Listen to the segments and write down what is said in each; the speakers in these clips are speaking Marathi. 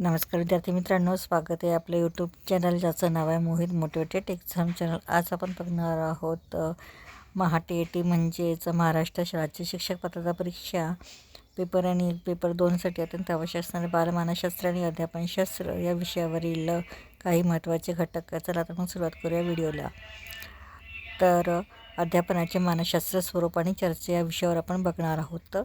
नमस्कार विद्यार्थी मित्रांनो स्वागत आहे आपल्या यूट्यूब चॅनल ज्याचं नाव आहे मोहित मोटिवेटेड एक्झाम चॅनल आज आपण बघणार आहोत महाटी ए टी म्हणजेच महाराष्ट्र राज्य शिक्षक पात्रता परीक्षा. पेपर आणि पेपर दोनसाठी अत्यंत आवश्यक असणारे बालमानसशास्त्र आणि अध्यापनशास्त्र या विषयावरील काही महत्त्वाचे घटक चला तर मग सुरुवात करूया व्हिडिओला. तर अध्यापनाचे मानसशास्त्र स्वरूप आणि चर्चा या विषयावर आपण बघणार आहोत.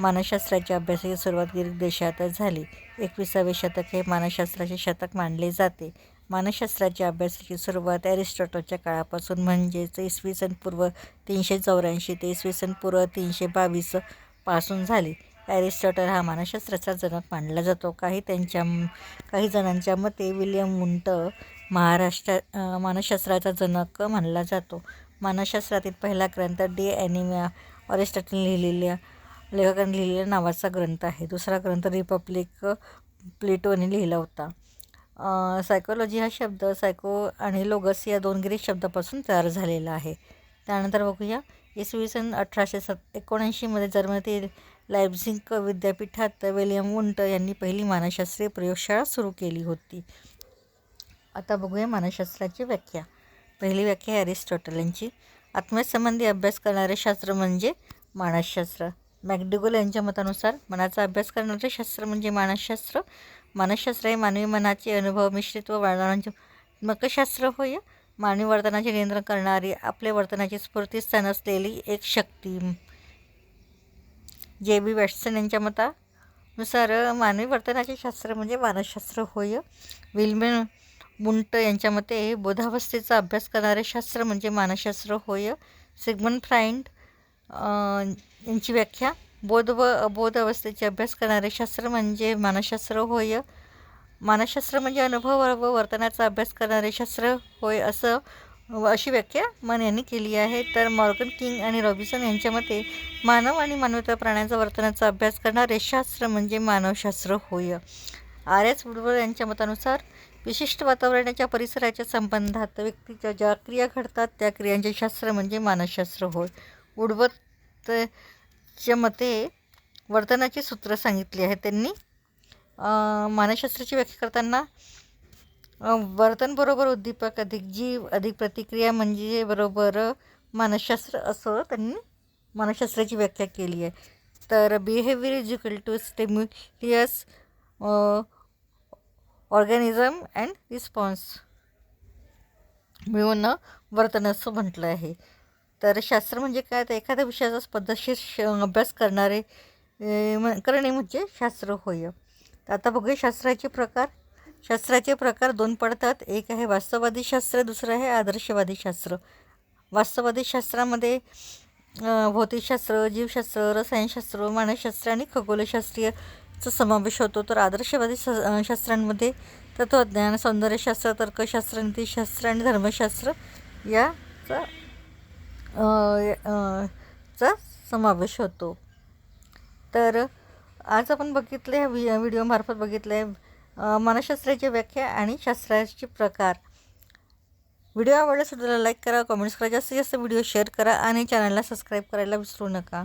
मानसशास्त्राच्या अभ्यासाची सुरुवात ग्रीक देशातच झाली. एकविसावे शतक हे मानसशास्त्राचे शतक मानले जाते. मानसशास्त्राच्या अभ्यासाची सुरुवात ॲरिस्टॉटलच्या काळापासून म्हणजेच इसवी सन पूर्व तीनशे चौऱ्याऐंशी ते इसवी सन पूर्व तीनशे बावीसपासून झाली. ॲरिस्टॉटल हा मानसशास्त्राचा जनक मानला जातो. काही त्यांच्या काही जणांच्या मते विल्यम मुंट महाराष्ट्र मानसशास्त्राचा जनक मानला जातो. मानसशास्त्रातील पहिला ग्रंथ डी ॲनिमिया अरिस्टॉटल लिहिलेल्या लेखकाने लिहिलेला नावाचा ग्रंथ आहे. दुसरा ग्रंथ रिपब्लिक प्लेटोने लिहिला होता. सायकोलॉजी हा शब्द सायको आणि लोगस या दोन ग्रीक शब्दापासून तयार झालेला आहे. त्यानंतर बघूया. इसवी सन अठराशे सत एकोणऐंशीमध्ये जर्मनीतील लायब्झिंग विद्यापीठात विलियम उंट यांनी पहिली मानसशास्त्रीय प्रयोगशाळा सुरू केली होती. आता बघूया मानसशास्त्राची व्याख्या. पहिली व्याख्या ॲरिस्टॉटल यांची. आत्म्यासंबंधी अभ्यास करणारे शास्त्र म्हणजे मानसशास्त्र. मॅकडुगल यांच्या मतानुसार मनाचा अभ्यास करणारे शास्त्र म्हणजे मानसशास्त्र. मानसशास्त्र हे मानवी मनाचे अनुभव मिश्रित व वर्णनांचे मकशास्त्र होय. मानवी वर्तनाचे नियंत्रण करणारी आपल्या वर्तनाची स्फूर्तीस्थान असलेली एक शक्ती. जे बी वॅटसन यांच्या मतानुसार मानवी वर्तनाचे शास्त्र म्हणजे मानसशास्त्र होय. विल्मेन मुंट यांच्या मते बोधावस्थेचा अभ्यास करणारे शास्त्र म्हणजे मानसशास्त्र होय. सिगमन फ्राइंड यांची व्याख्या. बोध व अबोध अवस्थेचे अभ्यास करणारे शास्त्र म्हणजे मानसशास्त्र होय. मानसशास्त्र म्हणजे अनुभव व वर्तनाचा अभ्यास करणारे शास्त्र होय असं अशी व्याख्या मन यांनी केली आहे. तर मॉर्गन किंग आणि रॉबिसन यांच्या मते मानव आणि मानवता प्राण्यांचा वर्तनाचा अभ्यास करणारे शास्त्र म्हणजे मानवशास्त्र होय. आर एस वुडवर यांच्या मतानुसार विशिष्ट वातावरणाच्या परिसराच्या संबंधात व्यक्तीच्या ज्या क्रिया घडतात त्या क्रियांचे शास्त्र म्हणजे मानसशास्त्र होय. उडवतच्या मते वर्तनाची सूत्र सांगितली आहे त्यांनी. मानसशास्त्राची व्याख्या करताना वर्तन बरोबर उद्दीपक अधिक जीव अधिक प्रतिक्रिया म्हणजे बरोबर मानसशास्त्र असं त्यांनी मानसशास्त्राची व्याख्या केली आहे. तर behaviour is equal to stimulus organism and response मिळून वर्तन असं म्हटलं आहे. तर शास्त्र म्हणजे काय? तर एखाद्या विषयाचा पद्धतशीर श अभ्यास करणारे म करणे म्हणजे शास्त्र होय. तर आता बघूया शास्त्राचे प्रकार. शास्त्राचे प्रकार दोन पडतात. एक आहे वास्तववादी शास्त्र दुसरं आहे आदर्शवादी शास्त्र. वास्तववादी शास्त्रामध्ये भौतिकशास्त्र जीवशास्त्र रसायनशास्त्र मानसशास्त्र आणि खगोलशास्त्रीयचा समावेश होतो. तर आदर्शवादी शा शास्त्रांमध्ये तत्त्वज्ञान सौंदर्यशास्त्र तर्कशास्त्र नीतीशास्त्र आणि धर्मशास्त्र याचा चा समावेश होतो. तर आज आपण बघितले ह्या व्हि व्हिडिओमार्फत बघितलं आहे मानसशास्त्राची व्याख्या आणि शास्त्राचे प्रकार. व्हिडिओ आवडला सुद्धा लाईक करा कमेंट्स करा जास्तीत जास्त व्हिडिओ शेअर करा आणि चॅनलला सबस्क्राईब करायला विसरू नका.